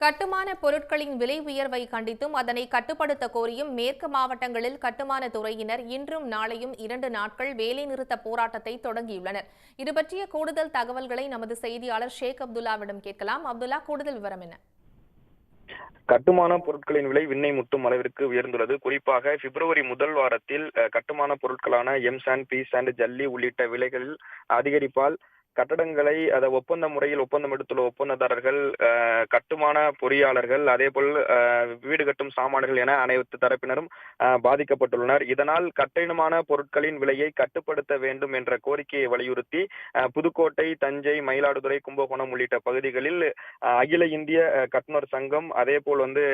கட்டுமான பொருட்களின் விலை உயர்வை கண்டித்தும் அதனை கட்டுப்படுத்த கோரியும் மேற்கு மாவட்டங்களில் கட்டுமான துறையினர் இன்றும் நாளையும் இரண்டு நாட்கள் வேலைநிறுத்த போராட்டத்தை தொடங்கியுள்ளனர். இது பற்றிய கூடுதல் தகவல்களை நமது செய்தியாளர் ஷேக் அப்துல்லாவிடம் கேட்கலாம். அப்துல்லா கூடுதல் விவரம் என்ன? கட்டுமான பொருட்களின் விலை விண்ணை முட்டும் அளவிற்கு உயர்ந்துள்ளது. குறிப்பாக பிப்ரவரி முதல் வாரத்தில் அஹ், கட்டுமான பொருட்களான எம் சாண்ட் பி சாண்ட் ஜல்லி உள்ளிட்ட விலைகளில் அதிகரிப்பால் கட்டடங்களை அதை ஒப்பந்த முறையில் ஒப்பந்தம் எடுத்துள்ள ஒப்பந்ததாரர்கள் கட்டுமான பொறியாளர்கள் அதே போல் வீடு கட்டும் சாமான்கள் என அனைத்து தரப்பினரும் பாதிக்கப்பட்டுள்ளனர். இதனால் கட்டணமான பொருட்களின் விலையை கட்டுப்படுத்த வேண்டும் என்ற கோரிக்கையை வலியுறுத்தி அஹ், புதுக்கோட்டை தஞ்சை மயிலாடுதுறை கும்பகோணம் உள்ளிட்ட பகுதிகளில் அஹ், அகில இந்திய கட்டுநர் சங்கம் அதே போல் வந்து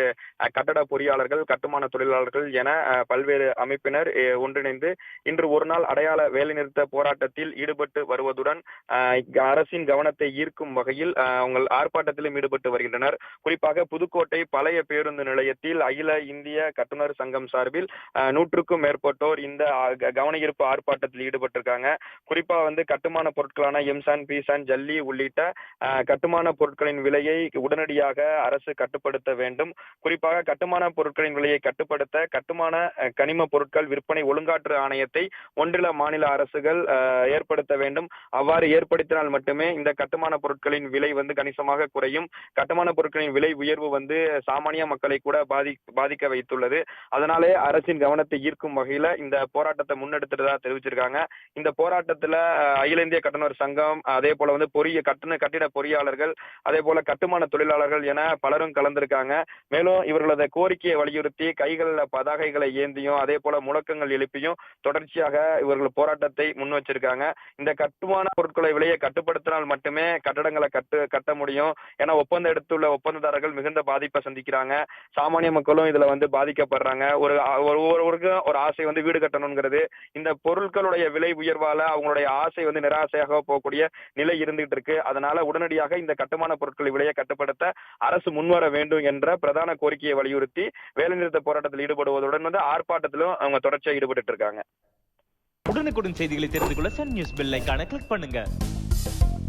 அஹ், கட்டட பொறியாளர்கள் கட்டுமான தொழிலாளர்கள் என பல்வேறு அமைப்பினர் ஒன்றிணைந்து இன்று ஒரு நாள் அடையாள வேலைநிறுத்த போராட்டத்தில் ஈடுபட்டு வருவதுடன் அஹ், அரசின் கவனத்தை ஈர்க்கும் வகையில் அவங்க ஆர்ப்பாட்டத்திலும் ஈடுபட்டு வருகின்றனர். குறிப்பாக புதுக்கோட்டை பழைய பேருந்து நிலையத்தில் அகில இந்திய கட்டுநர் சங்கம் சார்பில் நூற்றுக்கும் மேற்பட்டோர் இந்த அஹ், கவன ஈர்ப்பு ஆர்ப்பாட்டத்தில் ஈடுபட்டிருக்காங்க. குறிப்பா வந்து கட்டுமான பொருட்களான எம்சான் பிசான் ஜல்லி உள்ளிட்ட கட்டுமான பொருட்களின் விலையை உடனடியாக அரசு கட்டுப்படுத்த வேண்டும். குறிப்பாக கட்டுமான பொருட்களின் விலையை கட்டுப்படுத்த கட்டுமான கனிம பொருட்கள் விற்பனை ஒழுங்காற்று ஆணையத்தை ஒன்றில மாநில அரசுகள் ஏற்படுத்த வேண்டும். அவ்வாறு ஏற்ப ஏற்படுத்தினால் மட்டுமே இந்த கட்டுமான பொருட்களின் விலை வந்து கணிசமாக குறையும். கட்டுமான பொருட்களின் விலை உயர்வு வந்து சாமானிய மக்களை கூட பாதி பாதிக்க வைத்துள்ளது. அதனாலே அரசின் கவனத்தை ஈர்க்கும் வகையில இந்த போராட்டத்தை முன்னெடுத்துட்டதா தெரிவிச்சிருக்காங்க. இந்த போராட்டத்துல அகில இந்திய கட்டணர் சங்கம் அதே போல வந்து பொறிய கட்டண கட்டிட பொறியாளர்கள் அதே போல கட்டுமான தொழிலாளர்கள் என பலரும் கலந்திருக்காங்க. மேலும் இவர்களது கோரிக்கையை வலியுறுத்தி கைகளில் பதாகைகளை ஏந்தியும் அதே போல முழக்கங்கள் எழுப்பியும் தொடர்ச்சியாக இவர்கள் போராட்டத்தை முன் வச்சிருக்காங்க இந்த கட்டுமான பொருட்களை விலையை கட்டுப்படுத்தினால் மட்டுமே கட்டடங்களை கட்டு கட்ட முடியும். ஏன்னா ஒப்பந்தம் எடுத்துள்ள ஒப்பந்ததாரர்கள் மிகுந்த பாதிப்பை சந்திக்கிறாங்க. சாமானிய மக்களும் இதுல வந்து பாதிக்கப்படுறாங்க. ஒரு ஒவ்வொருவருக்கும் ஒரு ஆசை வந்து வீடு கட்டணுங்கிறது. இந்த பொருட்களுடைய விலை உயர்வால அவங்களுடைய ஆசை வந்து நிராசையாக போகக்கூடிய நிலை இருந்துகிட்டு இருக்கு. அதனால உடனடியாக இந்த கட்டுமான பொருட்கள் விலையை கட்டுப்படுத்த அரசு முன்வர வேண்டும் என்ற பிரதான கோரிக்கையை வலியுறுத்தி வேலைநிறுத்த போராட்டத்தில் ஈடுபடுவதுடன் வந்து ஆர்ப்பாட்டத்திலும் அவங்க தொடர்ச்சியாக ஈடுபட்டு இருக்காங்க. உடனுக்குடன் செய்திகளை தெரிந்து கொள்ள சன் நியூஸ் பெல் ஐக்கான கிளிக் பண்ணுங்க. Thank you.